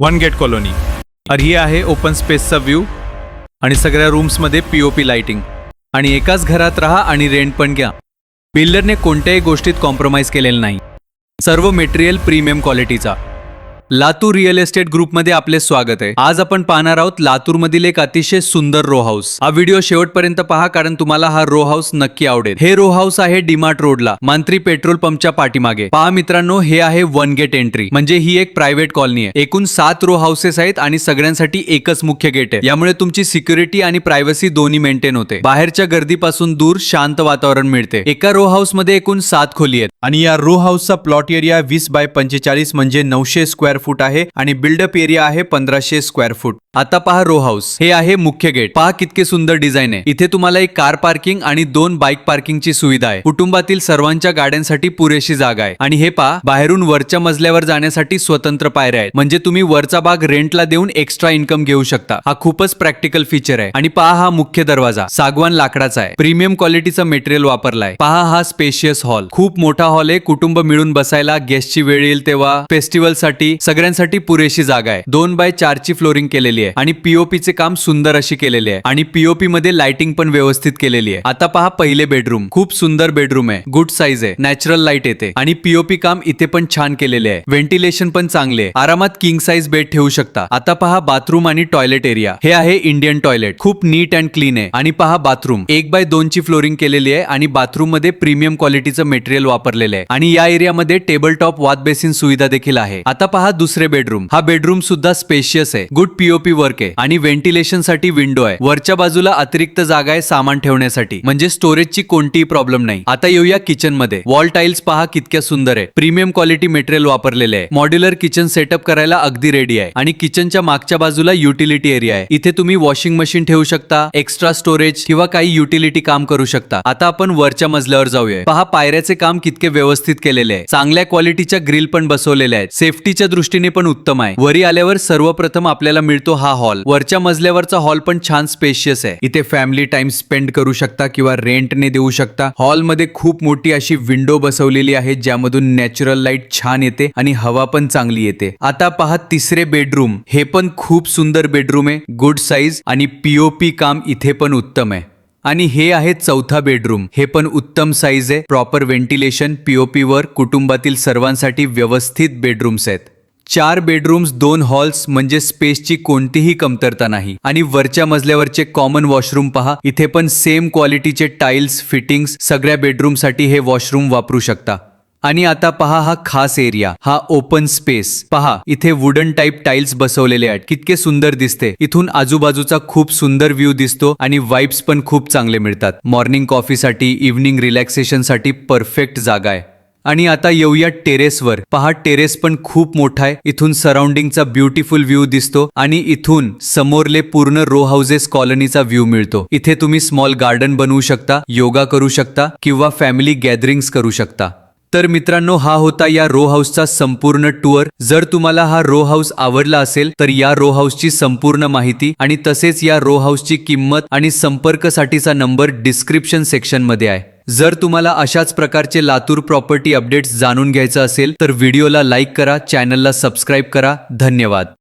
One get colony. आणि ही आहे open स्पेसचा view आणि सगळ्या रूम्समध्ये पी ओ पी लाइटिंग. आणि एकाच घरात राहा आणि रेंट पण घ्या. बिल्डरने कोणत्याही गोष्टीत कॉम्प्रोमाइज केलेलं नाही. सर्व मेटेरियल प्रीमियम क्वालिटीचा. लातूर रिअल एस्टेट ग्रुपमध्ये आपले स्वागत आहे. आज आपण पाहणार आहोत लातूरमधील एक अतिशय सुंदर रो हाऊस हा व्हिडिओ शेवटपर्यंत पहा कारण तुम्हाला हा रो हाऊस नक्की आवडेल. हे रो हाऊस आहे डीमार्ट रोडला मांत्री पेट्रोल पंपच्या पाठीमागे. पहा मित्रांनो हे आहे वन गेट एंट्री म्हणजे ही एक प्रायव्हेट कॉलनी आहे. एकूण सात रो हाऊसेस आहेत आणि सगळ्यांसाठी एकच मुख्य गेट आहे. यामुळे तुमची सिक्युरिटी आणि प्रायव्हसी दोन्ही मेंटेन होते. बाहेरच्या गर्दीपासून दूर शांत वातावरण मिळते. एका रो हाऊसमध्ये एकूण सात खोली आहेत. आणि या रो हाऊसचा प्लॉट एरिया वीस बाय पंचेचाळीस म्हणजे नऊशे स्क्वेअर फूट आहे आणि बिल्डअप एरिया आहे पंधराशे स्क्वेअर फूट आता पहा रो हाऊस हे आहे मुख्य गेट पहा कितके सुंदर डिझाईन आहे. इथे तुम्हाला एक कार पार्किंग आणि दोन बाईक पार्किंगची सुविधा आहे. कुटुंबातील सर्वांच्या गाड्यांसाठी पुरेशी जागा आहे. आणि हे पहा बाहेरून वरच्या मजल्यावर जाण्यासाठी स्वतंत्र पायऱ्या आहेत. म्हणजे तुम्ही वरचा भाग रेंटला देऊन एक्स्ट्रा इन्कम घेऊ शकता. हा खूपच प्रॅक्टिकल फीचर आहे. आणि पहा हा मुख्य दरवाजा. सागवान लाकडाचा आहे. प्रीमियम क्वालिटीचा मटेरियल वापरलाय. पहा हा स्पेशियस हॉल खूप मोठा हॉल आहे. कुटुंब मिळून बसायला गेस्टची वेळ येईल तेव्हा. फेस्टिवलसाठी सगळ्यांसाठी पुरेशी जागा आहे. दोन बाय चारची फ्लोरिंग केलेली आहे आणि पीओपी चे काम सुंदर अशी केलेले आहे. आणि पीओपी मध्ये लाइटिंग पण व्यवस्थित केलेली आहे. आता पहा पहिले बेडरूम. खूप सुंदर बेडरूम आहे. गुड साईज आहे. नॅचरल लाइट येते. आणि पीओपी काम इथे पण छान केलेले आहे. व्हेंटिलेशन पण चांगले आहे. आरामात किंग साईज बेड ठेवू शकता. आता पहा बाथरूम आणि टॉयलेट एरिया. हे आहे इंडियन टॉयलेट. खूप नीट अँड क्लीन आहे. आणि पहा बाथरूम. एक बाय दोन ची फ्लोरिंग केलेली आहे आणि बाथरूममध्ये प्रीमियम क्वालिटीचं मटेरियल वापरलेलं आहे. आणि या एरियामध्ये टेबल टॉप वाथ बेसिन सुविधा देखील आहे. आता पहा दुसरे बेडरूम हा बेडरूम सुद्धा स्पेशियस आहे. गुड पीओपी वर्क आहे. आणि व्हेंटिलेशनसाठी विंडो आहे. वरच्या बाजूला अतिरिक्त जागा आहे सामान ठेवण्यासाठी. म्हणजे स्टोरेजची कोणतीही प्रॉब्लेम नाही. आता येऊया किचनमध्ये. वॉल टाइल्स पहा कितक्या सुंदर आहे. प्रीमियम क्वालिटी मटेरियल वापरलेले आहे. मॉड्युलर किचन सेटअप करायला अगदी रेडी आहे. आणि किचनच्या मागच्या बाजूला युटिलिटी एरिया आहे. इथे तुम्ही वॉशिंग मशीन ठेवू शकता एक्स्ट्रा स्टोरेज किंवा काही युटिलिटी काम करू शकता. आता आपण वरच्या मजल्यावर जाऊया. पहा पायऱ्याचे काम कितके व्यवस्थित केलेले आहे. चांगल्या क्वालिटीच्या ग्रिल पण बसवलेल्या आहेत. सेफ्टीच्या दृष्टीने पण उत्तम आहे. वरी आल्यावर सर्वप्रथम आपल्याला मिळतो हा हॉल. वरच्या मजल्यावरचा हॉल पण छान स्पेशियस आहे. इथे फॅमिली टाइम स्पेंड करू शकता किंवा रेंटने देऊ शकता. हॉलमध्ये खूप मोठी अशी विंडो बसवलेली आहे ज्यामधून नॅचरल लाइट छान येते आणि हवा पण चांगली येते. आता पहा तिसरे बेडरूम हे पण खूप सुंदर बेडरूम आहे. गुड साईज आणि पीओपी काम इथे पण उत्तम आहे. आणि हे आहे चौथा बेडरूम हे पण उत्तम साईज आहे. प्रॉपर व्हेंटिलेशन पीओपी वर कुटुंबातील सर्वांसाठी व्यवस्थित बेडरूम्स आहेत. चार बेडरूम्स दोन हॉल्स म्हणजे स्पेसची कोणतीही कमतरता नाही. आणि वरच्या मजल्यावरचे कॉमन वॉशरूम पहा इथे पण सेम क्वालिटीचे टाईल्स फिटिंग्स सगळ्या बेडरूमसाठी हे वॉशरूम वापरू शकता. आणि आता पहा हा खास एरिया हा ओपन स्पेस पहा इथे वुडन टाईप टाइल्स बसवलेले आहेत. कितके सुंदर दिसते. इथून आजूबाजूचा खूप सुंदर व्ह्यू दिसतो आणि वाईब्स पण खूप चांगले मिळतात. मॉर्निंग कॉफीसाठी इव्हनिंग रिलॅक्सेशनसाठी परफेक्ट जागा आहे. आणि आता येऊया टेरेसवर. पहा टेरेस पण खूप मोठा आहे. इथून सराउंडिंगचा ब्युटिफुल व्ह्यू दिसतो आणि इथून समोरले पूर्ण रो हाऊसेस कॉलनीचा व्ह्यू मिळतो. इथे तुम्ही स्मॉल गार्डन बनवू शकता योगा करू शकता किंवा फॅमिली गॅदरिंग्स करू शकता. तर मित्रांनो हा होता या रो हाऊसचा संपूर्ण टूर जर तुम्हाला हा रो हाऊस आवडला असेल तर या रो हाऊसची संपूर्ण माहिती आणि तसेच या रो हाऊसची किंमत आणि संपर्कसाठीचा नंबर डिस्क्रिप्शन सेक्शनमध्ये आहे. जर तुम्हाला अशाच प्रकारचे लातूर प्रॉपर्टी अपडेट्स जाणून घ्यायचं असेल तर व्हिडिओला लाईक करा चॅनलला सबस्क्राईब करा. धन्यवाद.